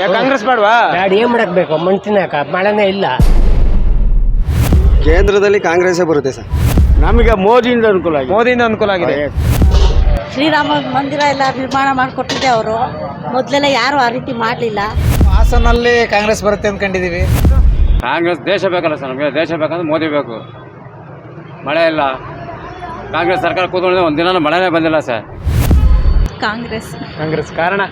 ಯಾಕೆ ಕಾಂಗ್ರೆಸ್ ಬೇಡವಾ ಬ್ಯಾಡ ಏನ್ ಮಾಡಕ್ ಬೇಕು? ತಿನ್ನಕ ಮಳೆನೇ ಇಲ್ಲ. ಕೇಂದ್ರದಲ್ಲಿ ಕಾಂಗ್ರೆಸ್ ಬರುತ್ತೆ ಸರ್. ನಮಗೆ ಮೋದಿಯಿಂದ ಅನುಕೂಲ ಆಗಿದೆ. ಮೋದಿಯಿಂದ ಅನುಕೂಲ ಆಗಿದೆ. ಶ್ರೀರಾಮ ಮಂದಿರ ಎಲ್ಲ ನಿರ್ಮಾಣ ಮಾಡಿಕೊಟ್ಟಿದ್ದೆ ಅವರು. ಮೊದಲೆಲ್ಲ ಯಾರು ಆ ರೀತಿ ಮಾಡಲಿಲ್ಲ. ಹಾಸನಲ್ಲಿ ಕಾಂಗ್ರೆಸ್ ಬರುತ್ತೆ ಅಂದ್ಕೊಂಡಿದೀವಿ ಕಾಂಗ್ರೆಸ್ ದೇಶ ಬೇಕಲ್ಲ ಸರ್ ನಮಗೆ. ದೇಶ ಬೇಕಂದ್ರೆ ಮೋದಿ ಬೇಕು. ಮಳೆ ಇಲ್ಲ. ಕಾಂಗ್ರೆಸ್ ಸರ್ಕಾರ ಕೂತ್ಕೊಂಡಿದೆ ಒಂದು ದಿನ ಮಳೆನೇ ಬಂದಿಲ್ಲ ಸರ್. ಕಾಂಗ್ರೆಸ್. ಕಾಂಗ್ರೆಸ್ ಕಾರಣ.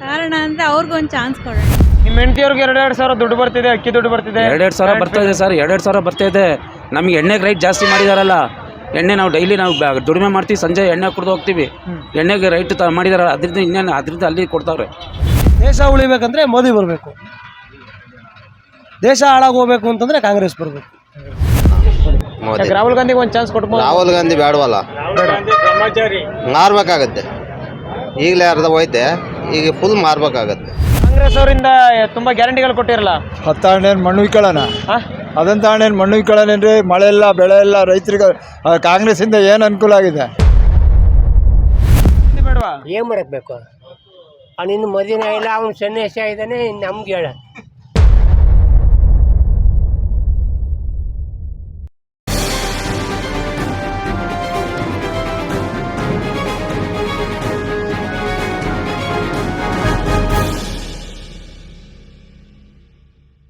ಕಾರಣ ಅಂದ್ರೆ ಅವ್ರಿಗೊಂದು ಚಾನ್ಸ್ ಕೊಡೋಣ ನಿಮ್ಮ ಹೆಂಡತಿಯವ್ರಿಗೆ ಎರಡೆರಡು ಸಾವಿರ ದುಡ್ಡು ಬರ್ತಿದೆ ಅಕ್ಕಿ ದುಡ್ಡು ಬರ್ತಿದೆ. ಎರಡೆರಡು ಸಾವಿರ ಬರ್ತಾ ಇದೆ ಸರ್ ಎರಡೆರಡು ಸಾವಿರ ಬರ್ತಾ ಇದೆ. ನಮಗೆ ಎಣ್ಣೆಗೆ ರೈಟ್ ಜಾಸ್ತಿ ಮಾಡಿದಾರಲ್ಲ ಎಣ್ಣೆ ನಾವು ಡೈಲಿ ನಾವು ದುಡಿಮೆ ಮಾಡ್ತೀವಿ ಸಂಜೆ ಎಣ್ಣೆ ಕುಡ್ದು ಹೋಗ್ತೀವಿ. ಎಣ್ಣೆಗೆ ರೈಟ್ ತ ಮಾಡಿದಾರಲ್ಲ ಅದರಿಂದ ಇನ್ನೇನು ಅದರಿಂದ ಅಲ್ಲಿ ಕೊಡ್ತಾವ್ರೆ. ದೇಶ ಉಳಿಬೇಕಂದ್ರೆ ಮೋದಿ ಬರಬೇಕು. ದೇಶ ಹಾಳಾಗೋಗ್ಬೇಕು ಅಂತಂದ್ರೆ ಕಾಂಗ್ರೆಸ್ ಬರಬೇಕು. ಮೋದಿ. ರಾಹುಲ್ ಗಾಂಧಿಗೆ ಒಂದು ಚಾನ್ಸ್ ಕೊಟ್ಬೋದು ರಾಹುಲ್ ಗಾಂಧಿ ಬೇಡವಲ್ಲ ಮಾರ್ಬೇಕಾಗತ್ತೆ ಈಗಲೇ ಅರ್ಧ ಹೋಯ್ತೆ. ಈಗ ಫುಲ್ ಮಾರ್ಬೇಕಾಗತ್ತೆ. ಕಾಂಗ್ರೆಸ್ ಅವರಿಂದ ತುಂಬಾ ಗ್ಯಾರಂಟಿಗಳು ಕೊಟ್ಟಿರಲ್ಲ? ಹತ್ತಾಣೇನು ಮಣ್ಣು ಇಕ್ಕಳನ ಅದಂತ ಅದಂತಾಣೇನು ಮಣ್ಣು ಇಕ್ಕಳನೇನ್ರಿ ಮಳೆ ಇಲ್ಲ ಬೆಳೆ ಇಲ್ಲ ರೈತರಿಗೆ ಕಾಂಗ್ರೆಸ್ ಕಾಂಗ್ರೆಸ್ಸಿಂದ ಏನು ಅನುಕೂಲ ಆಗಿದೆ? ಬೇಡವಾ? ಏನ್ ಮಾಡಕ್ ಬೇಕು? ಅವ್ನು ಇನ್ನು ಮದುವೆ ಇಲ್ಲ ಅವ್ನು ಸನ್ಯಾಸಿ ಇದ್ದಾನೆ ಇನ್ನು ನಮ್ಗೆ ಹೇಳ.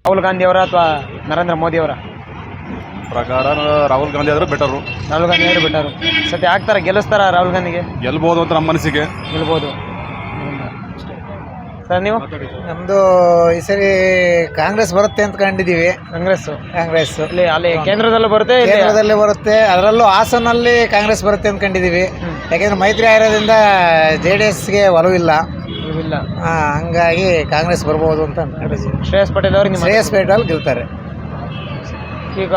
ರಾಹುಲ್ ಗಾಂಧಿ ಅವರ ಅಥವಾ ನರೇಂದ್ರ ಮೋದಿ ಅವರ? ಪ್ರಕಾರ ರಾಹುಲ್ ಗಾಂಧಿ ಆದರೂ ಬೆಟರು ರಾಹುಲ್ ಗಾಂಧಿ ಅವರು ಬಿಟ್ಟರು ಸತಿ ಆಗ್ತಾರ? ಗೆಲ್ಲಿಸ್ತಾರ ರಾಹುಲ್ ಗಾಂಧಿಗೆ? ಗೆಲ್ಬೋದು ಅಂತ ನಮ್ಮ ಮನಸ್ಸಿಗೆ. ಗೆಲ್ಬೋದು. ಸರ್ ನೀವು? ನಮ್ಮದು ಈ ಸರಿ ಕಾಂಗ್ರೆಸ್ ಬರುತ್ತೆ ಅಂತ ಕಂಡಿದ್ದೀವಿ. ಕಾಂಗ್ರೆಸ್ ಕಾಂಗ್ರೆಸ್ ಇಲ್ಲಿ ಅಲ್ಲಿ ಕೇಂದ್ರದಲ್ಲೂ ಬರುತ್ತೆ ಇಲ್ಲಿ? ಕೇಂದ್ರದಲ್ಲಿ ಬರುತ್ತೆ. ಅದರಲ್ಲೂ ಹಾಸನಲ್ಲಿ ಕಾಂಗ್ರೆಸ್ ಬರುತ್ತೆ ಅಂದ್ಕೊಂಡಿದೀವಿ ಯಾಕೆಂದ್ರೆ ಮೈತ್ರಿ ಆಗಿರೋದ್ರಿಂದ ಜೆ ಡಿ ಎಸ್ಗೆ ಒಲವಿಲ್ಲ. ಇಲ್ಲ ಆ, ಹಂಗಾಗಿ ಕಾಂಗ್ರೆಸ್ ಬರ್ಬೋದು ಅಂತ ಅನ್ಕೊಂಡಿದ್ದೀವಿ ಶ್ರೇಯಸ್ ಪಟೇಲ್ ಅವ್ರಿಗೆ ನಿಮ್ಮ ಶ್ರೇಯಸ್ ಪೇಟಲ್ ಗೆಲ್ತಾರೆ. ಈಗ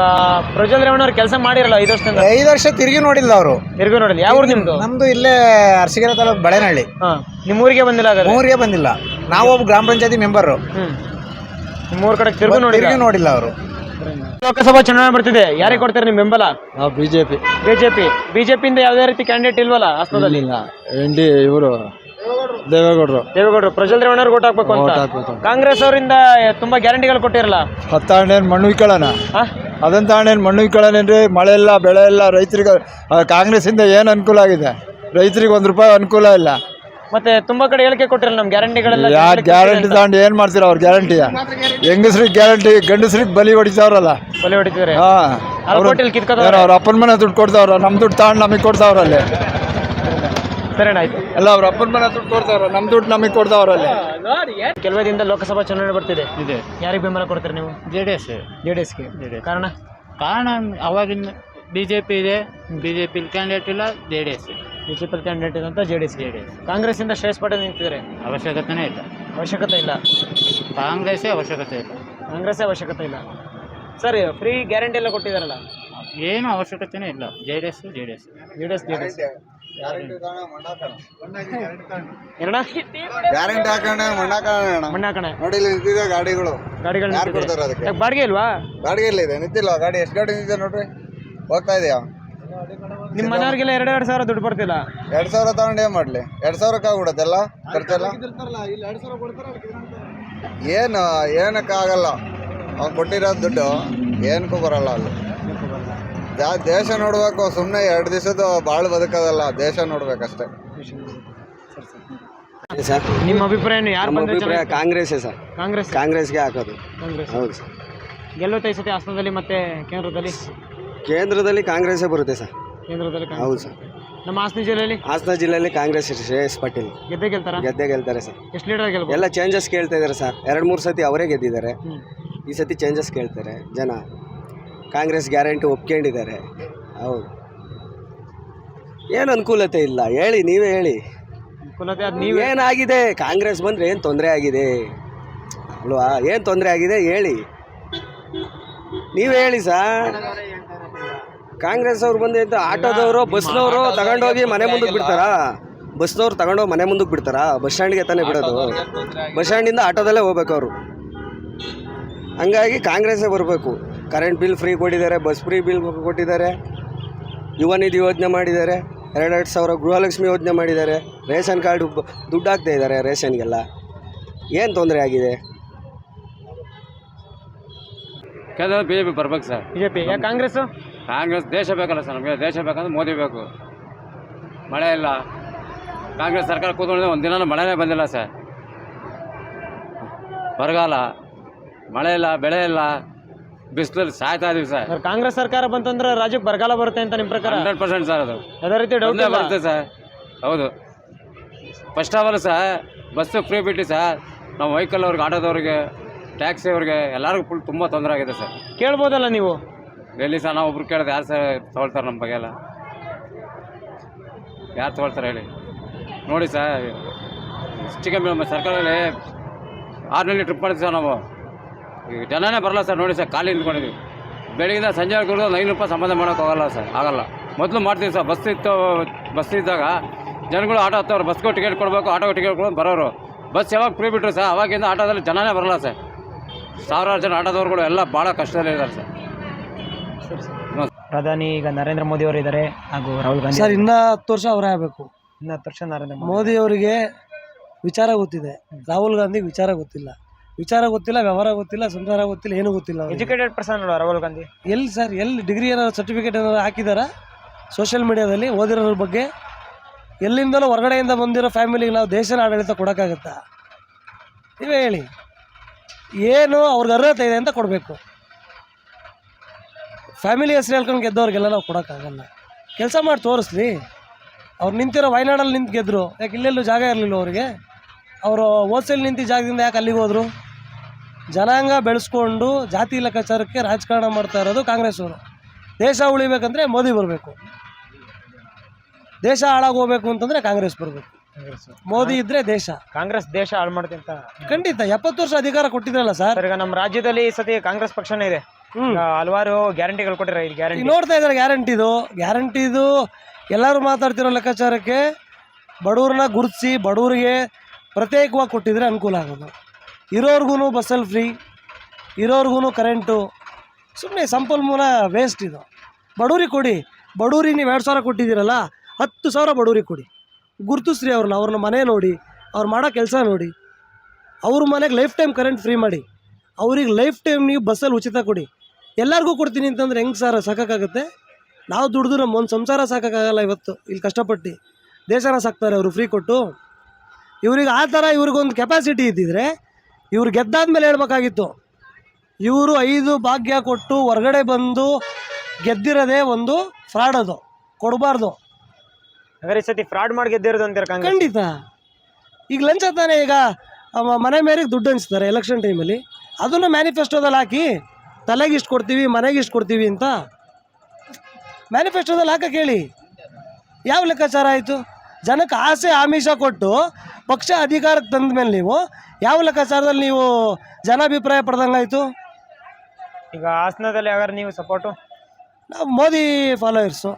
ಪ್ರಜ್ವಲ್ ರೇವಣ್ಣ ಅವ್ರು ಕೆಲಸ ಮಾಡಿರಲ್ಲ ಐದು ವರ್ಷದಿಂದ? ಐದು ವರ್ಷ ತಿರುಗಿ ನೋಡಿಲ್ಲ ಅವರು. ತಿರ್ಗಿ ನೋಡಿಲ್ಲ. ಯಾವ ಊರು ನಿಮ್ದು ನಮ್ದು ಇಲ್ಲೇ ಅರಸಿಗೆರೆ ತಾಲೂಕು ಬಳೆನಹಳ್ಳಿ. ಹಾ ನಿಮ್ಮ ಊರಿಗೆ ಬಂದಿಲ್ಲ ಹಾಗಾದ್ರೆ? ಊರಿಗೆ ಬಂದಿಲ್ಲ. ನಾವು ಒಬ್ಬ ಗ್ರಾಮ ಪಂಚಾಯತಿ ಮೆಂಬರು ಹ್ಮ್. ನಿಮ್ಮ ಊರ್ ಕಡೆ ತಿರ್ಗಿ ನೋಡಿ ತಿರುಗಿ ನೋಡಿಲ್ಲ? ಅವರು. ಲೋಕಸಭಾ ಚುನಾವಣೆ ಬರ್ತಿದೆ. ಯಾರಿಗೆ ಕೊಡ್ತಾರೆ ನಿಮ್ ಬೆಂಬಲ? ನಾವು ಬಿಜೆಪಿ. ಬಿಜೆಪಿ. ಬಿಜೆಪಿಯಿಂದ ಯಾವುದೇ ರೀತಿ ಕ್ಯಾಂಡಿಡೇಟ್ ಇಲ್ವಲ್ಲ ಹಾಸನದಲ್ಲಿ? ಎನ್ ಡಿ ಇವರು. ದೇವೇಗೌಡರು. ದೇವೇಗೌಡರು ಪ್ರಜ್ವಲ್ ರೇವಣ್ಣ ಅವ್ರಿಗೆ ಓಟ್ ಹಾಕ್ಬೇಕು ಅಂತ. ಕಾಂಗ್ರೆಸ್ ಅವರಿಂದ ತುಂಬಾ ಗ್ಯಾರಂಟಿಗಳು ಕೊಟ್ಟಿರಲ್ಲ? ಹತ್ತಾಣೇನು ಮಣ್ಣು ಇಕ್ಕಳನ? ಹಾ? ಅದಂತಾಣೇನು ಮಣ್ಣು ಇಕ್ಕಳನೇನ್ರಿ? ಮಳೆ ಇಲ್ಲ ಬೆಳೆ ಇಲ್ಲ ರೈತರಿಗೆ ಕಾಂಗ್ರೆಸ್ ಕಾಂಗ್ರೆಸ್ಸಿಂದ ಏನು ಅನುಕೂಲ ಆಗಿದೆ? ರೈತರಿಗೆ ಒಂದು ರೂಪಾಯಿ ಅನುಕೂಲ ಇಲ್ಲ. ಮತ್ತೆ ತುಂಬಾ ಕಡೆ ಹೇಳಿಕೆ ಕೊಟ್ಟಿರಲ್ಲ ನಮ್ ಗ್ಯಾರಂಟಿಗಳೆಲ್ಲ ಯಾರು ಗ್ಯಾರಂಟಿ ತಗೊಂಡು ಏನು ಮಾಡ್ತೀರ ಅವ್ರ ಗ್ಯಾರಂಟಿಯ ಹೆಂಗಸ್ರಿಗೆ ಗ್ಯಾರಂಟಿ ಗಂಡಸ್ರಿಗೆ ಬಲಿ ಹೊಡಿತಾವ್ರಲ್ಲ. ಬಲಿ ಹೊಡಿತಿದ್ದಾರೆ. ಹಾ. ಅವ್ರ ಹೋಟೆಲ್ ಕಿತ್ಕೋತಾರೆ ಅವ್ರ ಅಪ್ಪನ ಮನೆ ದುಡ್ಡು ಕೊಡ್ತಾವ್ರ ನಮ್ಮ ದುಡ್ಡು ತಗೊಂಡು ನಮಗೆ ಕೊಡ್ತಾವ್ರಲ್ಲಿ. ಸರಿ ಆಯ್ತು ಎಲ್ಲ ಅವ್ರ ಅಪ್ಪನ ಮನೆ ದುಡ್ಡು ಕೊಡ್ತಾವ್ರ ನಮ್ಮ ದುಡ್ಡು ನಮಗೆ ಕೊಡ್ತಾವ್ರಲ್ಲಿ ಕೆಲವೇ ದಿನದ ಲೋಕಸಭಾ ಚುನಾವಣೆ ಬರ್ತಿದೆ ಇದೆ ಯಾರಿಗೆ ಬೆಂಬಲ ಕೊಡ್ತೀರಿ ನೀವು J D S J D ಎಸ್ಗೆ ಕಾರಣ ಕಾರಣ ಅವಾಗಿನ ಬಿ ಜೆ ಪಿ ಇದೆ ಬಿ ಜೆ ಪಿ ಕ್ಯಾಂಡಿಡೇಟ್ ಇಲ್ಲ J D S B J P candidate ಅಂತ ಜೆ ಡಿ ಎಸ್ ಕಾಂಗ್ರೆಸ್ ಇಂದ ಶ್ರೇಯಸ್ ಪಟೇಲ್ ನಿಂತಿದ್ದಾರೆ ಅವಶ್ಯಕತೆನೇ ಇಲ್ಲ ಅವಶ್ಯಕತೆ ಇಲ್ಲ ಕಾಂಗ್ರೆಸ್ಸೇ ಅವಶ್ಯಕತೆ ಇಲ್ಲ ಕಾಂಗ್ರೆಸ್ ಅವಶ್ಯಕತೆ ಇಲ್ಲ ಸರ್ ಫ್ರೀ ಗ್ಯಾರಂಟಿ ಎಲ್ಲ ಕೊಟ್ಟಿದ್ದಾರಲ್ಲ ಏನು ಅವಶ್ಯಕತೆನೇ ಇಲ್ಲ J D S J D S J D S J D S guarantee ಹಾಕೊಂಡೆ ಮಣ್ಣಾಕೋಣ ನೋಡಿ ಇಲ್ಲಿ ನಿಂತಿದೆ ಗಾಡಿಗಳು. ಗಾಡಿಗಳು ಯಾರು ಕೊಡ್ತಾರೆ ಅದಕ್ಕೆ? ಬಾಡಿಗೆ ಇಲ್ವಾ? ಬಾಡಿಗೆ ಇಲ್ಲ ಇದೆ ನಿಂತಿಲ್ಲ ಗಾಡಿ? ಎಷ್ಟು ಗಾಡಿ ನಿಂತಿದೆ ನೋಡ್ರಿ? ಹೋಗ್ತಾ ಇದೆಯಾ? ನಿಮ್ಮ ಮನೆಯವ್ರಿಗೆಲ್ಲ ಎರಡು ಎರಡು ಸಾವಿರ ದುಡ್ಡು ಬರ್ತಿಲ್ಲ ಎರಡು ಸಾವಿರ ತಗೊಂಡು ಏನ್ ಮಾಡ್ಲಿ? ಎರಡ್ ಸಾವಿರಕ್ಕೆ ಆಗ್ಬಿಡತ್ತಲ್ಲ ಖರ್ಚೆಲ್ಲ? ಏನು ಏನಕ್ಕಾಗಲ್ಲ ಅವ್ನು ಕೊಟ್ಟಿರೋ ದುಡ್ಡು ಏನಕ್ಕೂ ಬರಲ್ಲ ಅಲ್ಲಿ. ದೇಶ ನೋಡಬೇಕು ಸುಮ್ಮನೆ ಎರಡು ದಿವಸದ ಭಾಳ ಬದುಕೋದಲ್ಲ ದೇಶ ನೋಡ್ಬೇಕಷ್ಟೇ. ಸರ್ ನಿಮ್ಮ ಅಭಿಪ್ರಾಯ ಏನು ಯಾರು ನಮ್ಮ ಅಭಿಪ್ರಾಯ ಕಾಂಗ್ರೆಸ್ಸೇ ಸರ್. ಕಾಂಗ್ರೆಸ್. ಕಾಂಗ್ರೆಸ್ಗೆ ಹಾಕೋದು. ಕಾಂಗ್ರೆಸ್. ಹೌದು ಸರ್. ಗೆಲ್ಲುತ್ತೆ ಈ ಸತಿ ಹಾಸನದಲ್ಲಿ ಮತ್ತೆ ಕೇಂದ್ರದಲ್ಲಿ? ಕೇಂದ್ರದಲ್ಲಿ ಕಾಂಗ್ರೆಸ್ಸೇ ಬರುತ್ತೆ ಸರ್. ಕೇಂದ್ರದಲ್ಲಿ ಕಾಂಗ್ರೆಸ್. ಹೌದು ಸರ್. ನಮ್ಮ ಹಾಸನ ಜಿಲ್ಲೆಯಲ್ಲಿ? ಹಾಸನ ಜಿಲ್ಲೆಯಲ್ಲಿ ಕಾಂಗ್ರೆಸ್ ಶ್ರೇಯಸ್ ಪಾಟೀಲ್. ಗೆದ್ದೆ ಗೆಲ್ತಾರ? ಗೆದ್ದೆ ಗೆಲ್ತಾರೆ ಸರ್. ಎಷ್ಟು ಲೀಡರ್ ಗೆಲ್ಬೋದು? ಎಲ್ಲ ಚೇಂಜಸ್ ಕೇಳ್ತಾ ಇದ್ದಾರೆ ಸರ್. ಎರಡು ಮೂರು ಸತಿ ಅವರೇ ಗೆದ್ದಿದ್ದಾರೆ. ಹ್ಮ್. ಈ ಸತಿ ಚೇಂಜಸ್ ಕೇಳ್ತಾರೆ ಜನ. ಕಾಂಗ್ರೆಸ್ ಗ್ಯಾರಂಟಿ ಒಪ್ಕೊಂಡಿದ್ದಾರೆ. ಹೌದು. ಏನು ಅನುಕೂಲತೆ ಇಲ್ಲ. ಹೇಳಿ ನೀವೇ ಹೇಳಿ. ಅನುಕೂಲತೆ ಅದು ನೀವು ಏನಾಗಿದೆ ಕಾಂಗ್ರೆಸ್ ಬಂದರೆ ಏನು ತೊಂದರೆ ಆಗಿದೆ? ಅಲ್ವಾ? ಏನು ತೊಂದರೆ ಆಗಿದೆ? ಹೇಳಿ. ನೀವೇ ಹೇಳಿ ಸರ್. ಕಾಂಗ್ರೆಸ್ ಅವ್ರು ಬಂದು ಅಂತ ಆಟೋದವರು ಬಸ್ನವರು ತಗೊಂಡೋಗಿ ಮನೆ ಮುಂದಕ್ಕೆ ಬಿಡ್ತಾರಾ? ಬಸ್ನವ್ರು ತಗೊಂಡೋಗಿ ಮನೆ ಮುಂದಕ್ಕೆ ಬಿಡ್ತಾರಾ? ಬಸ್ ಸ್ಟ್ಯಾಂಡ್ಗೆ ತಾನೇ ಬಿಡೋದು? ಬಸ್ ಸ್ಟ್ಯಾಂಡಿಂದ ಆಟೋದಲ್ಲೇ ಹೋಗ್ಬೇಕು ಅವರು. ಹಂಗಾಗಿ ಕಾಂಗ್ರೆಸ್ಸೇ ಬರಬೇಕು. ಕರೆಂಟ್ ಬಿಲ್ ಫ್ರೀ ಕೊಟ್ಟಿದ್ದಾರೆ ಬಸ್ ಫ್ರೀ ಬಿಲ್ ಕೊಟ್ಟಿದ್ದಾರೆ ಯುವ ನಿಧಿ ಯೋಜನೆ ಮಾಡಿದ್ದಾರೆ ಎರಡೆರಡು ಸಾವಿರ ಗೃಹಲಕ್ಷ್ಮಿ ಯೋಜನೆ ಮಾಡಿದ್ದಾರೆ ರೇಷನ್ ಕಾರ್ಡ್ ದುಡ್ಡು ಹಾಕ್ತಾ ಇದ್ದಾರೆ ರೇಷನ್ಗೆಲ್ಲ. ಏನು ತೊಂದರೆ ಆಗಿದೆ? ಕೇಂದ್ರ ಬಿ ಜೆ ಪಿ ಬರ್ಬೇಕು sir. B J P Congress? Congress ದೇಶ ಬೇಕಲ್ಲ ಸರ್ ನಮಗೆ ದೇಶ ಬೇಕಂದ್ರೆ ಮೋದಿ ಬೇಕು. ಮಳೆ ಇಲ್ಲ. ಕಾಂಗ್ರೆಸ್ ಸರ್ಕಾರ ಕೂತ್ಕೊಂಡಿದೆ ಒಂದು ದಿನ ಮಳೆನೇ ಬಂದಿಲ್ಲ ಸರ್. ಬರಗಾಲ ಮಳೆ ಇಲ್ಲ ಬೆಳೆ ಇಲ್ಲ. ಬಿಸಿಲಲ್ಲಿ ಸಾಯ್ತಾ ಇದೀವಿ ಸರ್. ಸರ್ ಕಾಂಗ್ರೆಸ್ ಸರ್ಕಾರ ಬಂತಂದ್ರೆ ರಾಜ್ಯಕ್ಕೆ ಬರಗಾಲ ಬರುತ್ತೆ ಅಂತ ನಿಮ್ಮ ಪ್ರಕಾರ? ಹಂಡ್ರೆಡ್ ಪರ್ಸೆಂಟ್ ಸರ್ ಅದು. ಅದೇ ರೀತಿ ಡೌಟ್ ಬರುತ್ತೆ ಸರ್. ಹೌದು. First of all sir bus free ಬಿಟ್ಟು ಸರ್ ನಾವು ವೆಹಿಕಲ್ ಅವ್ರಿಗೆ ಆಟೋದವ್ರಿಗೆ ಟ್ಯಾಕ್ಸಿ ಅವ್ರಿಗೆ ಎಲ್ಲರಿಗೂ ಫುಲ್ ತುಂಬ ತೊಂದರೆ ಆಗಿದೆ ಸರ್. ಕೇಳ್ಬೋದಲ್ಲ ನೀವು? ಎಲ್ಲಿ ಸರ್ ನಾವು ಒಬ್ರು ಕೇಳಿದ್ರೆ ಯಾರು ಸರ್ ತೊಗೊಳ್ತಾರೆ ನಮ್ಮ ಬಗ್ಗೆ ಎಲ್ಲ ಯಾರು ತೊಗೊಳ್ತಾರೆ ಹೇಳಿ? ನೋಡಿ ಸರ್ ಹೆಚ್ಚು ಕಮ್ಮಿ ನಮ್ಮ ಸರ್ಕಾರದಲ್ಲಿ ಆರ್ನಲ್ಲಿ ಟ್ರಿಪ್ ಮಾಡಿದ್ವಿ ಸರ್ ನಾವು. ಈಗ ಜನನೇ ಬರಲ್ಲ ಸರ್ ನೋಡಿ ಸರ್ ಖಾಲಿ ನಿಂತ್ಕೊಂಡಿದ್ವಿ. ಬೆಳಗಿಂದ ಸಂಜೆ ಒಂದು ಐನೂರು ರೂಪಾಯಿ ಸಂಬಂಧ ಮಾಡೋಕ್ಕಾಗಲ್ಲ ಹೋಗಲ್ಲ ಸರ್ ಆಗಲ್ಲ. ಮೊದಲು ಮಾಡ್ತೀವಿ ಸರ್ ಬಸ್ ಇತ್ತು ಬಸ್ ಇದ್ದಾಗ ಜನಗಳು ಆಟೋ ಹತ್ತವ್ರು ಬಸ್ಗೂ ಟಿಕೆಟ್ ಕೊಡಬೇಕು ಆಟೋಗೆ ಟಿಕೆಟ್ ಕೊಡೋದು ಬರೋರು. ಬಸ್ ಯಾವಾಗ ಫ್ರೀ ಬಿಟ್ಟರು ಸರ್ ಅವಾಗಿಂದ ಆಟೋದಲ್ಲಿ ಜನನೇ ಬರಲ್ಲ ಸರ್. ಸಾವಿರಾರು ಜನ ಆಟೋದವ್ರುಗಳು ಎಲ್ಲ ಭಾಳ ಕಷ್ಟದಲ್ಲಿ ಇದ್ದಾರೆ ಸರ್ ಪ್ರಧಾನಿ ಈಗ ನರೇಂದ್ರ ಮೋದಿ ಅವರು ಇದ್ದಾರೆ ಹಾಗೂ ರಾಹುಲ್ ಗಾಂಧಿ ಸರ್ ಇನ್ನೂ ಹತ್ತು ವರ್ಷ ಅವರೇ ಆಗಬೇಕು. ಇನ್ನು ಹತ್ತು ವರ್ಷ ನರೇಂದ್ರ ಮೋದಿ ಮೋದಿ ಅವರಿಗೆ ವಿಚಾರ ಗೊತ್ತಿದೆ. ರಾಹುಲ್ ಗಾಂಧಿಗೆ ವಿಚಾರ ಗೊತ್ತಿಲ್ಲ. ವಿಚಾರ ಗೊತ್ತಿಲ್ಲ ವ್ಯವಹಾರ ಗೊತ್ತಿಲ್ಲ ಸಂಸಾರ ಗೊತ್ತಿಲ್ಲ ಏನು ಗೊತ್ತಿಲ್ಲ ಅವ್ರಿಗೆ. ಎಜುಕೇಟೆಡ್ ಪರ್ಸನ್ ಅಲ್ವಾ ರಾಹುಲ್ ಗಾಂಧಿ? ಎಲ್ಲಿ ಸರ್ ಎಲ್ಲಿ ಡಿಗ್ರಿ ಏನಾದ್ರು ಸರ್ಟಿಫಿಕೇಟ್ ಏನಾದ್ರು ಹಾಕಿದಾರಾ? ಸೋಷಿಯಲ್ ಮೀಡಿಯಾದಲ್ಲಿ ಓದಿರೋದ್ರ ಬಗ್ಗೆ? ಎಲ್ಲಿಂದಲೂ ಹೊರಗಡೆಯಿಂದ ಬಂದಿರೋ ಫ್ಯಾಮಿಲಿಗೆ ನಾವು ದೇಶದ ಆಡಳಿತ ಕೊಡೋಕ್ಕಾಗತ್ತಾ? ನೀವೇ ಹೇಳಿ. ಏನು ಅವ್ರಿಗೆ ಅರ್ಹತೆ ಇದೆ ಅಂತ ಕೊಡಬೇಕು. ಫ್ಯಾಮಿಲಿ ಹೆಸರು ಹೇಳ್ಕೊಂಡು ಗೆದ್ದವ್ರಿಗೆಲ್ಲ ನಾವು ಕೊಡೋಕ್ಕಾಗಲ್ಲ. ಕೆಲಸ ಮಾಡಿ ತೋರಿಸ್ಲಿ. ಅವ್ರು ನಿಂತಿರೋ ವಯನಾಡಲ್ಲಿ ನಿಂತು ಗೆದ್ದರು ಯಾಕೆ ಇಲ್ಲೆಲ್ಲೂ ಜಾಗ ಇರಲಿಲ್ಲ ಅವರಿಗೆ? ಅವರು ಓದ್ಸಲ್ಲಿ ನಿಂತ ಜಾಗದಿಂದ ಯಾಕೆ ಅಲ್ಲಿಗೆ ಹೋದರು? ಜನಾಂಗ ಬೆಳೆಸ್ಕೊಂಡು ಜಾತಿ ಲೆಕ್ಕಾಚಾರಕ್ಕೆ ರಾಜಕಾರಣ ಮಾಡ್ತಾ ಇರೋದು ಕಾಂಗ್ರೆಸ್ ಅವರು ದೇಶ ಉಳಿಬೇಕಂದ್ರೆ ಮೋದಿ ಬರಬೇಕು. ದೇಶ ಹಾಳಾಗೋಗ್ಬೇಕು ಅಂತಂದರೆ ಕಾಂಗ್ರೆಸ್ ಬರಬೇಕು. ಮೋದಿ ಇದ್ರೆ ದೇಶ. ಕಾಂಗ್ರೆಸ್ ದೇಶ ಹಾಳು ಮಾಡುತ್ತೆ ಅಂತ. ಖಂಡಿತ ಎಪ್ಪತ್ತು ವರ್ಷ ಅಧಿಕಾರ ಕೊಟ್ಟಿದ್ರಲ್ಲ ಸರ್? ಸರ್ ಈಗ ನಮ್ಮ ರಾಜ್ಯದಲ್ಲಿ ಈ ಸತಿ ಕಾಂಗ್ರೆಸ್ ಪಕ್ಷನೇ ಇದೆ. ಹ್ಮ್. ಈಗ ಹಲವಾರು ಗ್ಯಾರಂಟಿಗಳು ಕೊಟ್ಟಿರ ಇದು ಈಗ ಗ್ಯಾರಂಟಿ ನೋಡ್ತಾ ಇದ್ದಾರೆ ಗ್ಯಾರಂಟಿದು ಗ್ಯಾರಂಟಿದು ಎಲ್ಲರೂ ಮಾತಾಡ್ತಿರೋ ಲೆಕ್ಕಾಚಾರಕ್ಕೆ ಬಡವ್ರನ್ನ ಗುರುತಿಸಿ ಬಡವ್ರಿಗೆ ಪ್ರತ್ಯೇಕವಾಗಿ ಕೊಟ್ಟಿದ್ರೆ ಅನುಕೂಲ ಆಗೋದು. ಇರೋರ್ಗು ಬಸ್ಸಲ್ಲಿ ಫ್ರೀ ಇರೋರ್ಗು ಕರೆಂಟು ಸುಮ್ಮನೆ ಸಂಪನ್ಮೂಲ ವೇಸ್ಟ್ ಇದು. ಬಡವ್ರಿಗೆ ಕೊಡಿ. ಬಡವ್ರಿಗೆ ನೀವು ಎರಡು ಸಾವಿರ ಕೊಟ್ಟಿದ್ದೀರಲ್ಲ, ಹತ್ತು ಸಾವಿರ ಬಡವ್ರಿಗೆ ಕೊಡಿ. ಗುರುತಿಸ್ರಿ ಅವ್ರನ್ನ ಅವ್ರನ್ನ ಮನೆ ನೋಡಿ, ಅವ್ರು ಮಾಡೋ ಕೆಲಸ ನೋಡಿ. ಅವ್ರ ಮನೆಗೆ ಲೈಫ್ ಟೈಮ್ ಕರೆಂಟ್ ಫ್ರೀ ಮಾಡಿ. ಅವ್ರಿಗೆ ಲೈಫ್ ಟೈಮ್ ನೀವು ಬಸ್ಸಲ್ಲಿ ಉಚಿತ ಕೊಡಿ. ಎಲ್ಲರಿಗೂ ಕೊಡ್ತೀನಿ ಅಂತಂದ್ರೆ ಹೆಂಗೆ ಸರ್ ಸಾಕಾಗುತ್ತೆ? ನಾವು ದುಡ್ದು ನಮ್ಮ ಒಂದು ಸಂಸಾರ ಸಾಕಾಗಲ್ಲ ಇವತ್ತು, ಇಲ್ಲಿ ಕಷ್ಟಪಟ್ಟು. ದೇಶನ ಸಾಕ್ತಾರೆ, ಅವರು ಫ್ರೀ ಕೊಟ್ಟು. ಇವ್ರಿಗೆ ಆ ಥರ ಇವ್ರಿಗೊಂದು ಕೆಪಾಸಿಟಿ ಇದ್ದಿದ್ರೆ ಇವ್ರು ಗೆದ್ದಾದ್ಮೇಲೆ ಹೇಳ್ಬೇಕಾಗಿತ್ತು. ಇವರು ಐದು ಭಾಗ್ಯ ಕೊಟ್ಟು ಹೊರಗಡೆ ಬಂದು ಗೆದ್ದಿರೋದೇ ಒಂದು ಫ್ರಾಡ್ ಅದು. ಕೊಡಬಾರ್ದು. ಹಾಗಾದ್ರೆ ಈ ಸತಿ ಫ್ರಾಡ್ ಮಾಡಿ ಗೆದ್ದಿರೋದು ಅಂತ ಕಾಂಗ್ರೆಸ್? ಖಂಡಿತ. ಈಗ ಲಂಚ ತಾನೆ ಈಗ ಅವ ಮನೆ ಮೇರೆಗೆ ದುಡ್ಡು ಹಂಚ್ತಾರೆ ಎಲೆಕ್ಷನ್ ಟೈಮಲ್ಲಿ ಅದನ್ನು ಮ್ಯಾನಿಫೆಸ್ಟೋದಲ್ಲಿ ಹಾಕಿ ತಲೆಗೆ ಇಷ್ಟು ಕೊಡ್ತೀವಿ ಮನೆಗೆ ಇಷ್ಟು ಕೊಡ್ತೀವಿ ಅಂತ. ಮ್ಯಾನಿಫೆಸ್ಟೋದಲ್ಲಿ ಹಾಕಕ್ಕೆ ಕೇಳಿ. ಯಾವ ಲೆಕ್ಕಾಚಾರ ಆಯಿತು? ಜನಕ್ಕೆ ಆಸೆ ಆಮಿಷ ಕೊಟ್ಟು ಪಕ್ಷ ಅಧಿಕಾರಕ್ಕೆ ತಂದ ಮೇಲೆ ನೀವು ಯಾವ ಲೆಕ್ಕಾಚಾರದಲ್ಲಿ ನೀವು ಜನಾಭಿಪ್ರಾಯ ಪಡೆದಂಗಾಯಿತು ಈಗ ಹಾಸನದಲ್ಲಿ ಯಾವ್ಯಾರು ನೀವು ಸಪೋರ್ಟು ನಾವು ಮೋದಿ ಫಾಲೋಯರ್ಸು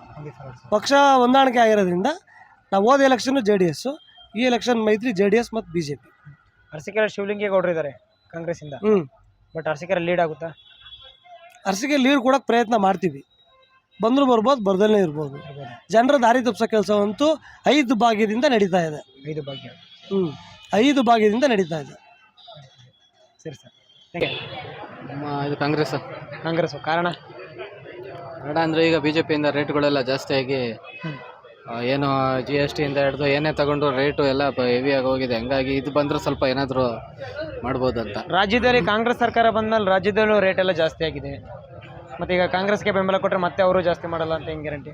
ಪಕ್ಷ ಹೊಂದಾಣಿಕೆ ಆಗಿರೋದ್ರಿಂದ ನಾವು ಹೋದ ಎಲೆಕ್ಷನ್ನು ಜೆ ಡಿ ಎಸ್ಸು ಈ ಎಲೆಕ್ಷನ್ ಮೈತ್ರಿ ಜೆ ಡಿ ಎಸ್ ಮತ್ತು ಬಿ ಜೆ ಪಿ ಅರಸಿಕೆರೆ ಶಿವಲಿಂಗೇಗೌಡರು ಇದ್ದಾರೆ ಕಾಂಗ್ರೆಸ್ಸಿಂದ. ಹ್ಞೂ ಬಟ್ ಅರಸಿಕೆರೆ ಲೀಡ್ ಆಗುತ್ತಾ? ಅರಸಿಕೆ ಲೀಡ್ ಕೊಡೋಕ್ಕೆ ಪ್ರಯತ್ನ ಮಾಡ್ತೀವಿ. ಬಂದರೂ ಬರ್ಬೋದು ಬರ್ದಲ್ಲೇ ಇರ್ಬೋದು. ಜನರ ದಾರಿ ತಪ್ಪಿಸೋ ಕೆಲಸವಂತೂ ಐದು ಭಾಗ್ಯದಿಂದ ನಡೀತಾ ಇದೆ. ಐದು ಭಾಗ್ಯ. ಹ್ಞೂ ಐದು ಭಾಗದಿಂದ ನಡೀತಾ ಇದೆ. ಸರಿ ಸರ್. ನಮ್ಮ ಇದು ಕಾಂಗ್ರೆಸ್ ಕಾಂಗ್ರೆಸ್ ಕಾರಣ? ಕಾರಣ ಅಂದರೆ ಈಗ ಬಿ ಜೆ ಪಿಯಿಂದ ರೇಟ್ಗಳೆಲ್ಲ ಜಾಸ್ತಿಯಾಗಿ ಆ, ಏನು ಜಿ ಎಸ್ ಟಿಯಿಂದ ಹಿಡಿದು ಏನೇ ತಗೊಂಡು ರೇಟು ಎಲ್ಲ ಹೆವಿ ಆಗಿ ಹೋಗಿದೆ. ಹಂಗಾಗಿ ಇದು ಬಂದರೂ ಸ್ವಲ್ಪ ಏನಾದರೂ ಮಾಡ್ಬೋದು ಅಂತ. ರಾಜ್ಯದಲ್ಲಿ ಕಾಂಗ್ರೆಸ್ ಸರ್ಕಾರ ಬಂದ್ಮೇಲೆ ರಾಜ್ಯದಲ್ಲೂ ರೇಟೆಲ್ಲ ಎಲ್ಲ ಜಾಸ್ತಿ ಆಗಿದೆ. ಮತ್ತೆ ಈಗ ಕಾಂಗ್ರೆಸ್ಗೆ ಬೆಂಬಲ ಕೊಟ್ಟರೆ ಮತ್ತೆ ಅವರು ಜಾಸ್ತಿ ಮಾಡಲ್ಲ ಅಂತ ಹೆಂಗೆ ಗ್ಯಾರಂಟಿ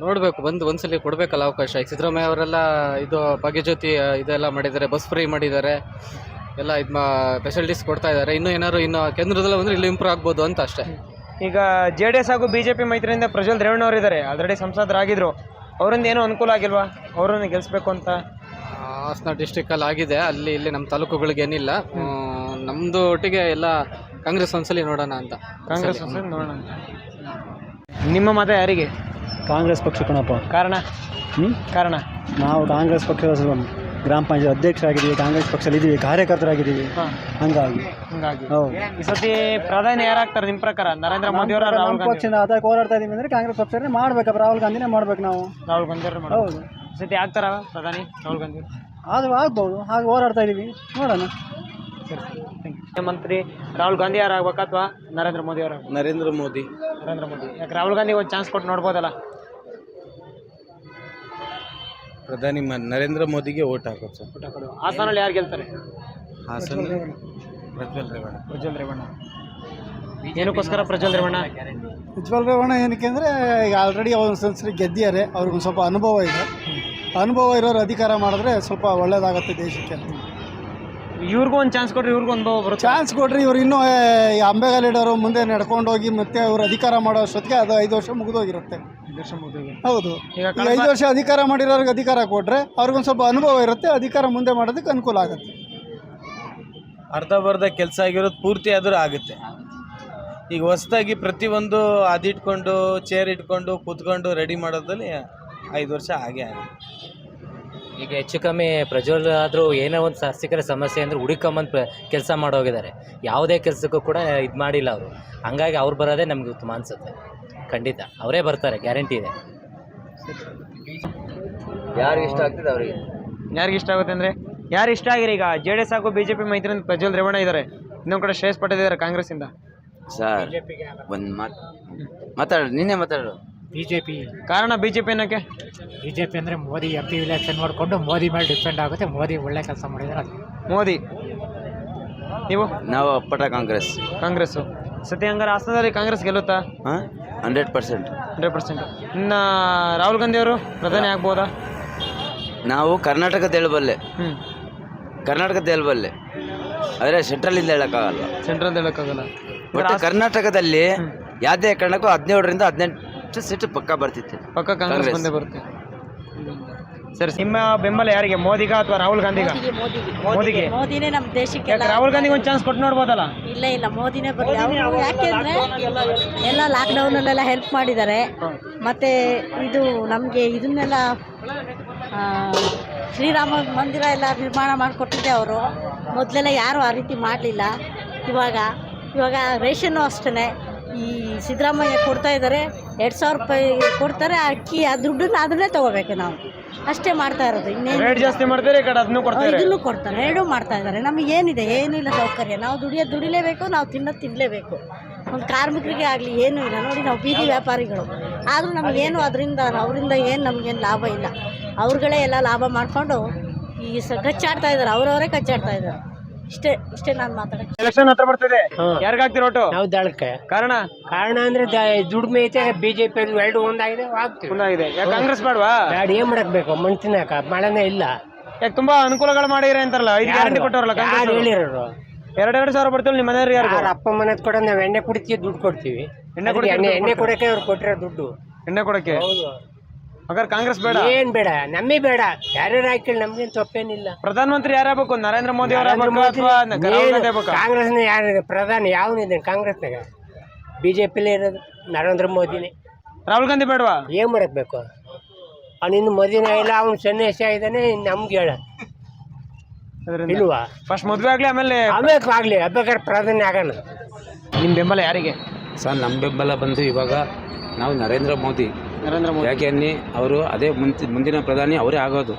ನೋಡಬೇಕು ಬಂದು ಒಂದ್ಸಲಿ ಕೊಡಬೇಕಲ್ಲ ಅವಕಾಶ. ಈಗ ಸಿದ್ದರಾಮಯ್ಯ ಅವರೆಲ್ಲ ಇದು ಭಾಗ್ಯಜ್ಯೋತಿ ಇದೆಲ್ಲ ಮಾಡಿದ್ದಾರೆ ಬಸ್ ಫ್ರೀ ಮಾಡಿದ್ದಾರೆ. ಎಲ್ಲ ಇದು ಫೆಸಿಲಿಟೀಸ್ ಕೊಡ್ತಾ ಇದ್ದಾರೆ. ಇನ್ನೂ ಏನಾದ್ರು ಇನ್ನು ಕೇಂದ್ರದಲ್ಲಿ ಬಂದರೆ ಇಲ್ಲಿ ಇಂಪ್ರೂವ್ ಆಗ್ಬೋದು ಅಂತ ಅಷ್ಟೇ. ಈಗ ಜೆ ಡಿ ಎಸ್ ಹಾಗೂ ಬಿಜೆಪಿ ಮೈತ್ರಿಯಿಂದ ಪ್ರಜ್ವಲ್ ರೇವಣ್ಣ ಅವರು ಇದ್ದಾರೆ. ಆಲ್ರೆಡಿ ಸಂಸದರಾಗಿದ್ರು. ಅವರಿಂದ ಏನೂ ಅನುಕೂಲ ಆಗಿಲ್ವಾ? ಅವರನ್ನು ಗೆಲ್ಲಿಸ್ಬೇಕು ಅಂತ. ಹಾಸನ ಡಿಸ್ಟಿಕಲ್ಲಿ ಆಗಿದೆ. ಅಲ್ಲಿ ಇಲ್ಲಿ ನಮ್ಮ ತಾಲೂಕುಗಳಿಗೆ ಏನಿಲ್ಲ. ನಮ್ಮದು ಒಟ್ಟಿಗೆ ಎಲ್ಲ ಕಾಂಗ್ರೆಸ್ ಒಂದ್ಸಲಿ ನೋಡೋಣ ಅಂತ. ಕಾಂಗ್ರೆಸ್ ಒಂದ್ಸಲಿ ನೋಡೋಣ ಅಂತ. ನಿಮ್ಮ ಮತ ಯಾರಿಗೆ? ಕಾಂಗ್ರೆಸ್ ಪಕ್ಷ ಕಣಪ್ಪ ಕಾರಣ? ಹ್ಞೂ ಕಾರಣ? ನಾವು ಕಾಂಗ್ರೆಸ್ ಪಕ್ಷದ ಗ್ರಾಮ ಪಂಚಾಯತ್ ಅಧ್ಯಕ್ಷರಾಗಿದ್ದೀವಿ ಕಾಂಗ್ರೆಸ್ ಪಕ್ಷದಲ್ಲಿ ಇದ್ದೀವಿ ಕಾರ್ಯಕರ್ತರಾಗಿದ್ದೀವಿ. ಹಾಂ. ಹಂಗಾಗಿ. ಹಂಗಾಗಿ. ಹೌದು. ಈ ಸತಿ ಪ್ರಧಾನಿ ಯಾರಾಗ್ತಾರೆ ನಿಮ್ಮ ಪ್ರಕಾರ? ನರೇಂದ್ರ ಮೋದಿ ಅವರ ರಾಹುಲ್ ನಮ್ಮ ಗಾಂಧಿ ಪಕ್ಷ ಅದಕ್ಕೆ ಹೋರಾಡ್ತಾ ಇದೀವಿ ಅಂದರೆ ಕಾಂಗ್ರೆಸ್ ಪಕ್ಷನೇ ಮಾಡ್ಬೇಕಪ್ಪ ರಾಹುಲ್ ಗಾಂಧಿನೇ ಮಾಡ್ಬೇಕು ನಾವು. ರಾಹುಲ್ ಗಾಂಧಿ ಅವ್ರು ಹೌದು. ಈ ಸತಿ ಆಗ್ತಾರ ಪ್ರಧಾನಿ ರಾಹುಲ್ ಗಾಂಧಿ? ಅದು ಆಗ್ಬೋದು ಹಾಗೆ ಹೋರಾಡ್ತಾ ಇದ್ದೀವಿ. ನೋಡೋಣ. ಮಂತ್ರಿ ರಾಹುಲ್ ಗಾಂಧಿ ಯಾರು ಆಗ್ಬೇಕಾ ಅಥವಾ ನರೇಂದ್ರ ಮೋದಿ ಅವರ ನರೇಂದ್ರ ಮೋದಿ. ನರೇಂದ್ರ ಮೋದಿ. ಯಾಕೆ ರಾಹುಲ್ ಗಾಂಧಿ ಒಂದು ಚಾನ್ಸ್ ಕೊಟ್ಟು ನೋಡ್ಬೋದಲ್ಲ? ಪ್ರಧಾನಿ ನರೇಂದ್ರ ಮೋದಿಗೆ ಓಟ್ ಹಾಕೋದು ಸರ್. ಊಟ ಕೊಡು ಹಾಸನಲ್ಲಿ ಯಾರು ಗೆಲ್ತಾರೆ? ಹಾಸನ ಪ್ರಜ್ವಲ್ ರೇವಣ್ಣ. ಪ್ರಜ್ವಲ್ ರೇವಣ್ಣ. ಏನಕ್ಕೋಸ್ಕರ ಪ್ರಜ್ವಲ್ ರೇವಣ್ಣ? ಪ್ರಜ್ವಲ್ ರೇವಣ್ಣ ಏನಕ್ಕೆ ಅಂದರೆ ಈಗ ಆಲ್ರೆಡಿ ಅವ್ರು ಸರಿ ಗೆದ್ದಿದ್ದಾರೆ. ಅವ್ರಿಗೊಂದು ಸ್ವಲ್ಪ ಅನುಭವ ಇದೆ. ಅನುಭವ ಇರೋರು ಅಧಿಕಾರ ಮಾಡಿದ್ರೆ ಸ್ವಲ್ಪ ಒಳ್ಳೇದಾಗುತ್ತೆ ದೇಶಕ್ಕೆ ಇವ್ರಿಗೂ ಒಂದು ಚಾನ್ಸ್ ಕೊಡ್ರಿ ಇವ್ರಿಗೂ ಒಂದು ಬರುತ್ತೆ. ಚಾನ್ಸ್ ಕೊಡ್ರಿ ಇವ್ರು ಇನ್ನೂ ಅಂಬೆಗಾಲ್ ಇಡೋರು ಮುಂದೆ ನಡ್ಕೊಂಡು ಹೋಗಿ ಮತ್ತೆ ಅವ್ರು ಅಧಿಕಾರ ಮಾಡೋ ಅಷ್ಟೊತ್ತಿಗೆ ಅದು ಐದು ವರ್ಷ ಮುಗಿದೋಗಿರುತ್ತೆ. ಹೌದು. ಈಗ ಐದು ವರ್ಷ ಅಧಿಕಾರ ಮಾಡಿರೋರಿಗೆ ಅಧಿಕಾರ ಕೊಟ್ಟರೆ ಅವ್ರಿಗೊಂದು ಸ್ವಲ್ಪ ಅನುಭವ ಇರುತ್ತೆ ಅಧಿಕಾರ ಮುಂದೆ ಮಾಡೋದಕ್ಕೆ ಅನುಕೂಲ ಆಗುತ್ತೆ. ಅರ್ಧ ಬರ್ಧ ಕೆಲಸ ಆಗಿರೋದು ಪೂರ್ತಿ ಆದರೂ ಆಗುತ್ತೆ. ಈಗ ಹೊಸದಾಗಿ ಪ್ರತಿಯೊಂದು ಅದಿಟ್ಕೊಂಡು ಚೇರ್ ಇಟ್ಕೊಂಡು ಕೂತ್ಕೊಂಡು ರೆಡಿ ಮಾಡೋದ್ರಲ್ಲಿ ಐದು ವರ್ಷ ಹಾಗೆ ಆಗುತ್ತೆ. ಈಗ ಹೆಚ್ಚು ಕಮ್ಮಿ ಪ್ರಜ್ವಲ್ ಆದರೂ ಏನೋ ಒಂದು ಶಾಸಕರ ಸಮಸ್ಯೆ ಅಂದರೆ ಹುಡುಕೊಂಬಂದು ಕೆಲಸ ಮಾಡೋಗಿದ್ದಾರೆ. ಯಾವುದೇ ಕೆಲಸಕ್ಕೂ ಕೂಡ ಇದು ಮಾಡಿಲ್ಲ ಅವರು. ಹಂಗಾಗಿ ಅವ್ರು ಬರೋದೇ ನಮ್ಗೆ ಉತ್ತಮ ಅನಿಸುತ್ತೆ. ಖಂಡಿತ. ಅವರೇ ಬರ್ತಾರೆ ಗ್ಯಾರಂಟಿ ಇದೆ. ಯಾರಿಗೆ ಇಷ್ಟ ಆಗ್ತದೆ ಅವರಿಗೆ? ಯಾರಿಗೆ ಇಷ್ಟ ಆಗುತ್ತೆ ಅಂದರೆ ಯಾರು ಇಷ್ಟ ಆಗಿರಿ ಈಗ? ಜೆ ಡಿ ಎಸ್ ಹಾಗೂ ಬಿ ಜೆ ಪಿ ಮೈತ್ರಿ ಪ್ರಜ್ವಲ್ ರೇವಣ್ಣ ಇದ್ದಾರೆ ಇನ್ನೊಂದು ಕಡೆ ಶ್ರೇಯಸ್ ಪಟೇಲ್ ಇದ್ದಾರೆ ಕಾಂಗ್ರೆಸ್ಸಿಂದ. ಸರ್ ಒಂದು ಮಾತು ಮಾತಾಡು ನಿನ್ನೆ ಮಾತಾಡು ಬಿ ಜೆ ಪಿ ಕಾರಣ ಬಿಜೆಪಿ ಜೆ ಬಿಜೆಪಿ ಅಂದ್ರೆ ಬಿ ಜೆ ಪಿ ಅಂದರೆ ಮೋದಿ. ಎಂ ಪಿ ಇಲೆಕ್ಷನ್ ಮಾಡಿಕೊಂಡು ಮೋದಿ ಮೇಲೆ ಡಿಪೆಂಡ್ ಆಗುತ್ತೆ. ಮೋದಿ ಒಳ್ಳೆ ಕೆಲಸ ಮಾಡಿದ್ದಾರೆ ಮೋದಿ? ನೀವು? ನಾವು ಅಪ್ಪಟ ಕಾಂಗ್ರೆಸ್. ಕಾಂಗ್ರೆಸ್ಸು. ಸತಿ ಹಂಗಾರೆ ಹಾಸನದಲ್ಲಿ ಕಾಂಗ್ರೆಸ್ ಗೆಲ್ಲುತ್ತಾ? ಹಾಂ? Hundred percent. Hundred percent. ಇನ್ನು ರಾಹುಲ್ ಗಾಂಧಿ ಅವರು ಪ್ರಧಾನಿ ಆಗ್ಬೋದಾ? ನಾವು ಕರ್ನಾಟಕದ ಹೇಳಬಲ್ಲೆ ಹ್ಞೂ ಕರ್ನಾಟಕದ ಹೇಳಬಲ್ಲೆ ಆದರೆ ಸೆಂಟ್ರಲಿಂದ ಹೇಳೋಕ್ಕಾಗಲ್ಲ. ಸೆಂಟ್ರಲ್ ಹೇಳೋಕ್ಕಾಗಲ್ಲ. ಬಟ್ ಕರ್ನಾಟಕದಲ್ಲಿ ಯಾವುದೇ ಕಾರಣಕ್ಕೂ ಹದಿನೇಳರಿಂದ ಹದಿನೆಂಟು ಸೀಟು ಪಕ್ಕ ಬರ್ತಿತ್ತು. ಪಕ್ಕ ಕಾಂಗ್ರೆಸ್ ಕಾಂಗ್ರೆಸ್. ಬಂದೇ ಬರುತ್ತೆ. ಸರ್ ನಿಮ್ಮ ಬೆಂಬಲ ಯಾರಿಗೆ? ಮೋದಿಗ ಅಥವಾ ರಾಹುಲ್ ಗಾಂಧಿಗ? ಮೋದಿಗೆ ಮೋದಿಗೆ. ಮೋದಿನೇ ನಮ್ಮ ದೇಶಕ್ಕೆಲ್ಲ ಯಾಕೆ ರಾಹುಲ್ ಗಾಂಧಿಗೆ ಒಂದು ಚಾನ್ಸ್ ಕೊಟ್ಟು ನೋಡ್ಬೋದಲ್ಲ? ಇಲ್ಲ ಇಲ್ಲ ಮೋದಿನೇ ಬರ್ತಾರೆ ಅವರು ಯಾಕೆಂದ್ರೆ ಎಲ್ಲ ಲಾಕ್ಡೌನಲ್ಲೆಲ್ಲ ಹೆಲ್ಪ್ ಮಾಡಿದ್ದಾರೆ. ಮತ್ತೆ ಇದು ನಮಗೆ ಇದನ್ನೆಲ್ಲ ಆ, ಶ್ರೀರಾಮ ಮಂದಿರ ಎಲ್ಲ ನಿರ್ಮಾಣ ಮಾಡಿಕೊಟ್ಟಿದ್ದೆ ಅವರು. ಮೊದಲೆಲ್ಲ ಯಾರೂ ಆ ರೀತಿ ಮಾಡಲಿಲ್ಲ. ಇವಾಗ ಇವಾಗ ರೇಷನ್ನು ಅಷ್ಟೇ ಈ ಸಿದ್ದರಾಮಯ್ಯ ಕೊಡ್ತಾ ಇದ್ದಾರೆ. ಎರಡು ಸಾವಿರ ರೂಪಾಯಿ ಕೊಡ್ತಾರೆ ಅಕ್ಕಿ ಆ ದುಡ್ಡನ್ನ ಅದನ್ನೇ ತಗೋಬೇಕು ನಾವು. ಅಷ್ಟೇ ಮಾಡ್ತಾ ಇರೋದು. ಇನ್ನೇನು ರೇಟ್ ಜಾಸ್ತಿ ಮಾಡ್ತಾರೆ ಈ ಕಡೆ ಅದನ್ನು ಕೊಡ್ತಾರೆ? ಇದನ್ನು ಕೊಡ್ತಾರೆ. ಎರಡೂ ಮಾಡ್ತಾ ಇದ್ದಾರೆ. ನಮಗೆ ಏನಿದೆ? ಏನಿಲ್ಲ ಸೌಕರ್ಯ. ನಾವು ದುಡಿಯೋದು ದುಡಿಲೇಬೇಕು ನಾವು ತಿನ್ನೋದು ತಿನ್ನಲೇಬೇಕು ಒಂದು ಕಾರ್ಮಿಕರಿಗೆ ಆಗಲಿ ಏನೂ ಇಲ್ಲ. ನೋಡಿ ನಾವು ಬೀದಿ ವ್ಯಾಪಾರಿಗಳು. ಆದರೂ ನಮಗೇನು ಅದರಿಂದ ಅವರಿಂದ ಏನು ನಮಗೇನು ಲಾಭ ಇಲ್ಲ. ಅವ್ರುಗಳೇ ಎಲ್ಲ ಲಾಭ ಮಾಡಿಕೊಂಡು ಈ ಸ ಕಚ್ಚಾಡ್ತಾ ಇದ್ದಾರೆ. ಅವರವರೇ ಕಚ್ಚಾಡ್ತಾ ಇದ್ದಾರೆ. ಇಷ್ಟೇ ಇಷ್ಟೇ ನಾನು ಮಾತಾಡಕ್ಕೆ ಎಲೆಕ್ಷನ್ ಹತ್ರ ಬರ್ತದೆ ಯಾರಿಗೆ ಹಾಕ್ತಿರ ಒಟ್ಟು ನಾವು ದಳಕ್ಕೆ. ಕಾರಣ? ಕಾರಣ ಅಂದ್ರೆ ದ- ದುಡಿಮೆ ಐತೆ ಬಿಜೆಪಿ ಎರಡು ಒಂದಾಗಿದೆ ಆಗ್ತೀವಿ. ಒಂದಾಗಿದೆ. ಯಾಕೆ ಕಾಂಗ್ರೆಸ್ ಬೇಡವಾ ಗಾಡಿ ಏನ್ ಮಾಡಕ್ ಬೇಕು ಮಣ್ ತಿನ್ನಕ ಮಳೆನೇ ಇಲ್ಲ. ಯಾಕೆ ತುಂಬಾ ಅನುಕೂಲಗಳು ಮಾಡಿದ್ರೆ ಅಂತಾರಲ್ಲ? ಐದು ಗ್ಯಾರಂಟಿ ಕೊಟ್ಟವ್ರಲ್ಲ ಯಾರು ಕಾಂಗ್ರೆಸ್ ಹೇಳಿರೋರು? ಎರಡೆರಡು ಸಾವಿರ ಬರ್ತೀವಿ ನಿಮ್ಮ ಮನೆಯವ್ರಿಗೆ ಯಾರ ಅಪ್ಪ ಮನೆ ಕೂಡ ನಾವು ಎಣ್ಣೆ ಕುಡಿತೀವಿ ದುಡ್ಡು ಕೊಡ್ತೀವಿ. ಎಣ್ಣೆ ಅದಕ್ಕೆ ಎಣ್ಣೆ ದುಡ್ಡು ಎಣ್ಣೆ ಕೊಡಕ್ಕೆ ಅವ್ರು ಕೊಟ್ಟಿರೋ ದುಡ್ಡು. ಎಣ್ಣೆ ಕೊಡಕ್ಕೆ ಹೌದು. ಹಾಗಾದ್ರೆ ಕಾಂಗ್ರೆಸ್ ಬೇಡ? ಏನ್ ಬೇಡ ನಮ್ಮೇ ಬೇಡ. ಯಾರ್ಯಾರು ಹಾಕಿಲ್ಲ ನಮ್ಗೇನ್ ತಪ್ಪೇನಿಲ್ಲ. ಪ್ರಧಾನಮಂತ್ರಿ ಯಾರಾಗಬೇಕು ನರೇಂದ್ರ ಮೋದಿ ಅವರ ಕಾಂಗ್ರೆಸ್ನ ಯಾರು ಪ್ರಧಾನಿ ಯಾವನಿದೆ ಕಾಂಗ್ರೆಸ್ನಾಗ? ಬಿಜೆಪಿಲೇ ಇರೋದು ನರೇಂದ್ರ ಮೋದಿನೇ. ರಾಹುಲ್ ಗಾಂಧಿ ಬೇಡವಾ? ಏನ್ ಮಾಡಬೇಕು ಬೇಕು? ಇನ್ನು ಮದುವೆ ಇಲ್ಲ ಅವ್ನು ಸನ್ಯಾಸ ಆಗಿದ್ದಾನೆ ನಮ್ಗೆ ಹೇಳ. ಇಲ್ವಾ? ಫಸ್ಟ್ ಮದುವೆ ಆಗ್ಲಿ ಆಮೇಲೆ ಆಮೇಲೆ ಆಗ್ಲಿ ಬೇಕಾದ್ರೆ ಪ್ರಧಾನಿ ಆಗೋಣ. ನಿಮ್ ಬೆಂಬಲ ಯಾರಿಗೆ? ಸರ್ ನಮ್ಮ ಬೆಂಬಲ ಬಂದು ಇವಾಗ ನಾವು ನರೇಂದ್ರ ಮೋದಿ. ನರೇಂದ್ರ ಮೋದಿ. ಯಾಕೆ ಅನ್ನಿ ಅವರು ಅದೇ ಮುಂಚೆ ಮುಂದಿನ ಪ್ರಧಾನಿ ಅವರೇ ಆಗೋದು.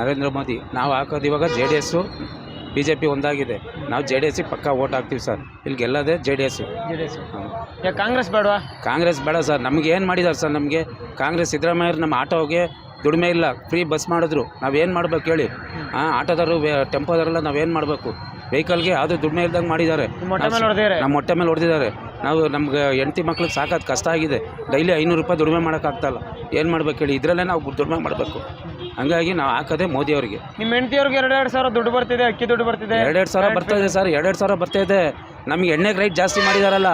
ನರೇಂದ್ರ ಮೋದಿ ನಾವು ಹಾಕೋದು ಇವಾಗ J D S B J P ಒಂದಾಗಿದೆ. ನಾವು ಜೆ ಡಿ ಎಸ್ಸಿಗೆ ಪಕ್ಕಾ ಓಟ್ ಹಾಕ್ತೀವಿ ಸರ್. ಇಲ್ಲಿ ಗೆಲ್ಲೋದೇ ಜೆ ಡಿ ಎಸ್ಸು. ಜೆಡಿಎಸ್ ಯಾಕೆ ಕಾಂಗ್ರೆಸ್ ಬೇಡವಾ? ಕಾಂಗ್ರೆಸ್ ಬೇಡ ಸರ್. ನಮ್ಗೆ ಏನು ಮಾಡಿದ್ದಾರೆ ಸರ್ ನಮಗೆ? ಕಾಂಗ್ರೆಸ್ ಸಿದ್ದರಾಮಯ್ಯ ನಮ್ಮ ಆಟೋಗೆ ದುಡಿಮೆ ಇಲ್ಲ. ಫ್ರೀ ಬಸ್ ಮಾಡಿದ್ರು. ನಾವೇನು ಮಾಡ್ಬೇಕು ಹೇಳಿ? ಹಾಂ ಆಟೋದವರು ಟೆಂಪೋದವರೆಲ್ಲ ನಾವೇನು ಮಾಡಬೇಕು? ವೆಹಿಕಲ್ಗೆ ಅದು ದುಡಿಮೆ ಇಲ್ದಂಗೆ ಮಾಡಿದ್ದಾರೆ. ನಮ್ಮ ಹೊಟ್ಟೆ ಮೇಲೆ ಹೊಡೆದಿದ್ದಾರೆ. ನಾವು ನಮ್ಗೆ ಹೆಂಡತಿ ಮಕ್ಳಿಗೆ ಸಾಕೋದು ಕಷ್ಟ ಆಗಿದೆ. ಡೈಲಿ ಐನೂರು ರೂಪಾಯಿ ದುಡಿಮೆ ಮಾಡೋಕ್ಕಾಗ್ತಾಯಿಲ್ಲ ಏನು ಮಾಡ್ಬೇಕು ಹೇಳಿ? ಇದರಲ್ಲೇ ನಾವು ದುಡಿಮೆ ಮಾಡಬೇಕು. ಹಂಗಾಗಿ ನಾವು ಹಾಕೋದೇ ಮೋದಿ ಅವರಿಗೆ. ನಿಮ್ಮ ಹೆಂಡತಿಯವ್ರಿಗೆ ಎರಡೆರಡು ಸಾವಿರ ದುಡ್ಡು ಬರ್ತಿದೆ ಅಕ್ಕಿ ದುಡ್ಡು ಬರ್ತಿದೆ. ಎರಡೆರಡು ಸಾವಿರ ಬರ್ತಾ ಇದೆ ಸರ್ ಎರಡೆರಡು ಸಾವಿರ ಬರ್ತಾ ಇದೆ. ನಮಗೆ ಎಣ್ಣೆಗೆ ರೈಟ್ ಜಾಸ್ತಿ ಮಾಡಿದಾರಲ್ಲ.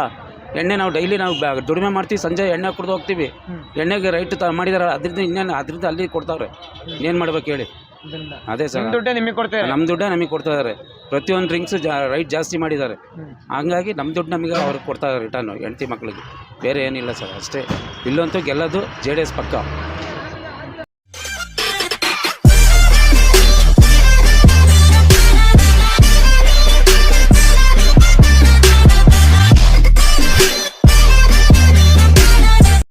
ಎಣ್ಣೆ ನಾವು ಡೈಲಿ ನಾವು ಬ್ಯಾ- ದುಡಿಮೆ ಮಾಡ್ತೀವಿ. ಸಂಜೆ ಎಣ್ಣೆ ಕುಡ್ದು ಹೋಗ್ತೀವಿ. ಎಣ್ಣೆಗೆ ರೈಟ್ ತ ಮಾಡಿದಾರಲ್ಲ ಅದರಿಂದ ಇನ್ನೇನು ಅದರಿಂದ ಅಲ್ಲಿ ಕೊಡ್ತಾವ್ರೆ. ಏನು ಮಾಡ್ಬೇಕು ಹೇಳಿ? ಅದೇ ಸರ್. ದುಡ್ಡೇ ನಿಮಗೆ ಕೊಡ್ತೇವೆ ನಮ್ಮ ದುಡ್ಡೇ ನಮಗೆ ಕೊಡ್ತಾ ಇದ್ದಾರೆ ಪ್ರತಿಯೊಂದು ಡ್ರಿಂಕ್ಸ್ ಜಾ ರೈಟ್ ಜಾಸ್ತಿ ಮಾಡಿದ್ದಾರೆ. ಹಂಗಾಗಿ ನಮ್ಮ ದುಡ್ಡು ನಮಗೆ ಅವ್ರಿಗೆ ಕೊಡ್ತಾ ಇದ್ದಾರೆ ರಿಟರ್ನು ಹೆಂಡತಿ ಮಕ್ಳಿಗೆ. ಬೇರೆ ಏನಿಲ್ಲ ಸರ್ ಅಷ್ಟೇ. ಇಲ್ಲಂತೂ ಗೆಲ್ಲೋದು ಜೆ ಡಿ ಎಸ್ ಪಕ್ಕ.